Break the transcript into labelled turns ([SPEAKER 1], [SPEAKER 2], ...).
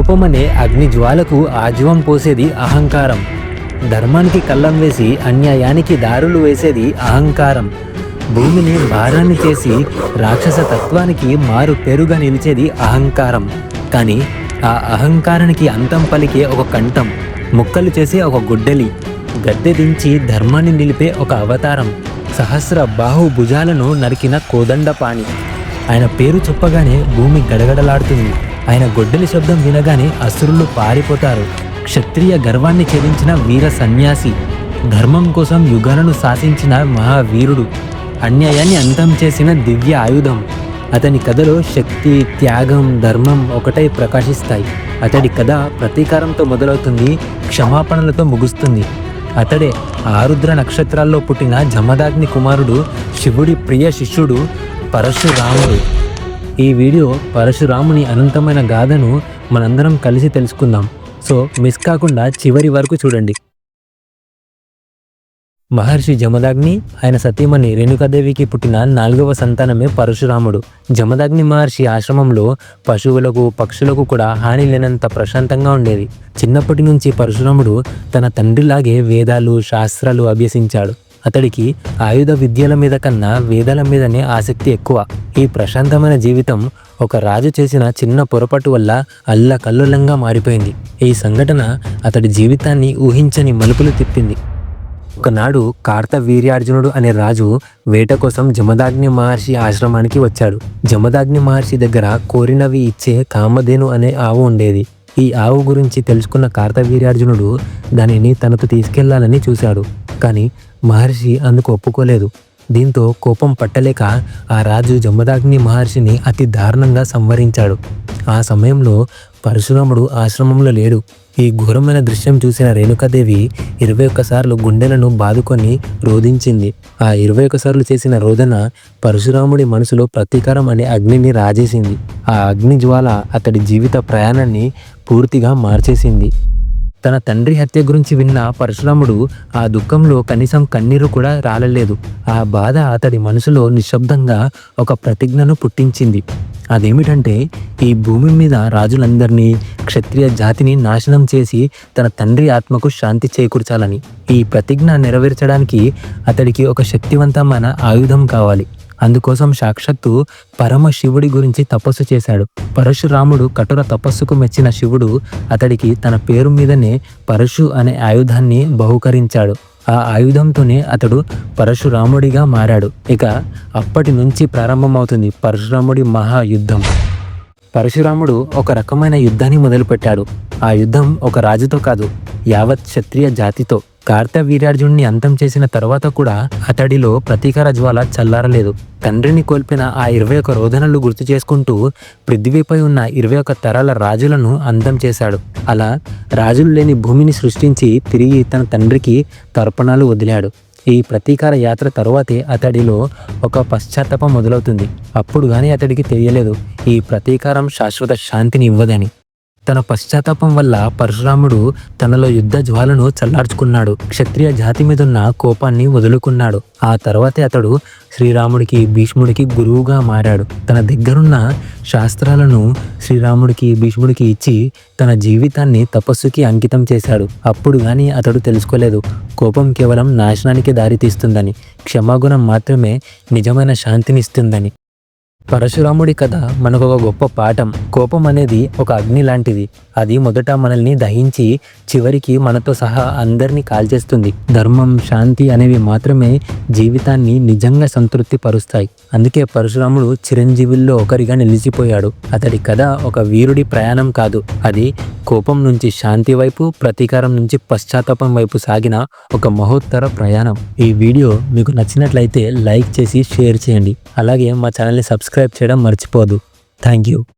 [SPEAKER 1] కోపం అనే అగ్ని జ్వాలకు ఆజీవం పోసేది అహంకారం. ధర్మానికి కళ్ళం వేసి అన్యాయానికి దారులు వేసేది అహంకారం. భూమిని భారాన్ని చేసి రాక్షస తత్వానికి మారు పేరుగా నిలిచేది అహంకారం. కానీ ఆ అహంకారానికి అంతం పలికే ఒక కంఠం ముక్కలు చేసే ఒక గుడ్డలి గద్దె దించి ధర్మాన్ని నిలిపే ఒక అవతారం సహస్ర బాహు భుజాలను నరికిన కోదండపాణి. ఆయన పేరు చెప్పగానే భూమి గడగడలాడుతుంది. ఆయన గొడ్డలి శబ్దం వినగానే అసురులు పారిపోతారు. క్షత్రియ గర్వాన్ని ఛేదించిన వీర సన్యాసి ధర్మం కోసం యుగాలను శాసించిన మహావీరుడు అన్యాయాన్ని అంతం చేసిన దివ్య ఆయుధం. అతని కథలో శక్తి త్యాగం ధర్మం ఒకటై ప్రకాశిస్తాయి. అతడి కథ ప్రతీకారంతో మొదలవుతుంది క్షమాపణలతో ముగుస్తుంది. అతడే ఆరుద్ర నక్షత్రాల్లో పుట్టిన జమదాగ్ని కుమారుడు శివుడి ప్రియ శిష్యుడు పరశురాముడు. ఈ వీడియో పరశురాముని అనంతమైన గాథను మనందరం కలిసి తెలుసుకుందాం. సో మిస్ కాకుండా చివరి వరకు చూడండి. మహర్షి జమదాగ్ని ఆయన సతీమణి రేణుకాదేవికి పుట్టిన నాలుగవ సంతానమే పరశురాముడు. జమదాగ్ని మహర్షి ఆశ్రమంలో పశువులకు పక్షులకు కూడా హాని లేనంత ప్రశాంతంగా ఉండేది. చిన్నప్పటి నుంచి పరశురాముడు తన తండ్రిలాగే వేదాలు శాస్త్రాలు అభ్యసించాడు. అతడికి ఆయుధ విద్యల మీద కన్నా వేదాల మీదనే ఆసక్తి ఎక్కువ. ఈ ప్రశాంతమైన జీవితం ఒక రాజు చేసిన చిన్న పొరపాటు వల్ల అల్లకల్లోలంగా మారిపోయింది. ఈ సంఘటన అతడి జీవితాన్ని ఊహించని మలుపులు తిప్పింది. ఒకనాడు కార్తవీర్యార్జునుడు అనే రాజు వేట కోసం జమదాగ్ని మహర్షి ఆశ్రమానికి వచ్చాడు. జమదాగ్ని మహర్షి దగ్గర కోరినవి ఇచ్చే కామధేను అనే ఆవు ఉండేది. ఈ ఆవు గురించి తెలుసుకున్న కార్తవీర్యార్జునుడు దానిని తనతో తీసుకెళ్ళాలని చూశాడు. కానీ మహర్షి అందుకు ఒప్పుకోలేదు. దీంతో కోపం పట్టలేక ఆ రాజు జమదాగ్ని మహర్షిని అతి దారుణంగా సంవరించాడు. ఆ సమయంలో పరశురాముడు ఆశ్రమంలో లేడు. ఈ ఘోరమైన దృశ్యం చూసిన రేణుకాదేవి ఇరవై ఒక్కసార్లు గుండెలను బాదుకొని రోధించింది. ఆ ఇరవై ఒక్కసార్లు చేసిన రోదన పరశురాముడి మనసులో ప్రతీకారం అనే అగ్నిని రాజేసింది. ఆ అగ్ని జ్వాల అతడి జీవిత ప్రయాణాన్ని పూర్తిగా మార్చేసింది. తన తండ్రి హత్య గురించి విన్న పరశురాముడు ఆ దుఃఖంలో కనీసం కన్నీరు కూడా రాలలేదు. ఆ బాధ అతడి మనసులో నిశ్శబ్దంగా ఒక ప్రతిజ్ఞను పుట్టించింది. అదేమిటంటే ఈ భూమి మీద రాజులందరినీ క్షత్రియ జాతిని నాశనం చేసి తన తండ్రి ఆత్మకు శాంతి చేకూర్చాలని. ఈ ప్రతిజ్ఞ నెరవేర్చడానికి అతడికి ఒక శక్తివంతమైన ఆయుధం కావాలి. అందుకోసం సాక్షాత్తు పరమశివుడి గురించి తపస్సు చేశాడు. పరశురాముడు కఠోర తపస్సుకు మెచ్చిన శివుడు అతడికి తన పేరు మీదనే పరశు అనే ఆయుధాన్ని బహుకరించాడు. ఆ ఆయుధంతోనే అతడు పరశురాముడిగా మారాడు. ఇక అప్పటి నుంచి ప్రారంభమవుతుంది పరశురాముడి మహాయుద్ధం. పరశురాముడు ఒక రకమైన యుద్ధాన్ని మొదలుపెట్టాడు. ఆ యుద్ధం ఒక రాజుతో కాదు యావత్ క్షత్రియ జాతితో. కార్తవీర్యార్జునుడిని అంతం చేసిన తర్వాత కూడా అతడిలో ప్రతీకార జ్వాల చల్లారలేదు. తండ్రిని కోల్పోయిన ఆ ఇరవై ఒక రోదనలు గుర్తు చేసుకుంటూ పృథ్వీపై ఉన్న ఇరవై ఒక తరాల రాజులను అంతం చేశాడు. అలా రాజులు లేని భూమిని సృష్టించి తిరిగి తన తండ్రికి తర్పణాలు వదిలాడు. ఈ ప్రతీకార యాత్ర తరువాతే అతడిలో ఒక పశ్చాత్తాపం మొదలవుతుంది. అప్పుడు కానీ అతడికి తెలియలేదు ఈ ప్రతీకారం శాశ్వత శాంతిని ఇవ్వదని. తన పశ్చాత్తాపం వల్ల పరశురాముడు తనలో యుద్ధ జ్వాలను చల్లార్చుకున్నాడు. క్షత్రియ జాతి మీదున్న కోపాన్ని వదులుకున్నాడు. ఆ తర్వాతే అతడు శ్రీరాముడికి భీష్ముడికి గురువుగా మారాడు. తన దగ్గరున్న శాస్త్రాలను శ్రీరాముడికి భీష్ముడికి ఇచ్చి తన జీవితాన్ని తపస్సుకి అంకితం చేశాడు. అప్పుడు గాని అతడు తెలుసుకోలేదు. కోపం కేవలం నాశనానికి దారితీస్తుందని క్షమాగుణం మాత్రమే నిజమైన శాంతినిస్తుందని. పరశురాముడి కథ మనకు ఒక గొప్ప పాఠం. కోపం అనేది ఒక అగ్ని లాంటిది. అది మొదట మనల్ని దహించి చివరికి మనతో సహా అందరినీ కాల్చేస్తుంది. ధర్మం శాంతి అనేవి మాత్రమే జీవితాన్ని నిజంగా సంతృప్తి పరుస్తాయి అందుకే పరశురాముడు చిరంజీవుల్లో ఒకరిగా నిలిచిపోయాడు. అతడి కథ ఒక వీరుడి ప్రయాణం కాదు. అది కోపం నుంచి శాంతి వైపు ప్రతీకారం నుంచి పశ్చాత్తాపం వైపు సాగిన ఒక మహోత్తర ప్రయాణం. ఈ వీడియో మీకు నచ్చినట్లయితే లైక్ చేసి షేర్ చేయండి. అలాగే మా ఛానల్ని సబ్స్క్రైబ్ చేయడం మర్చిపోదు. Thank you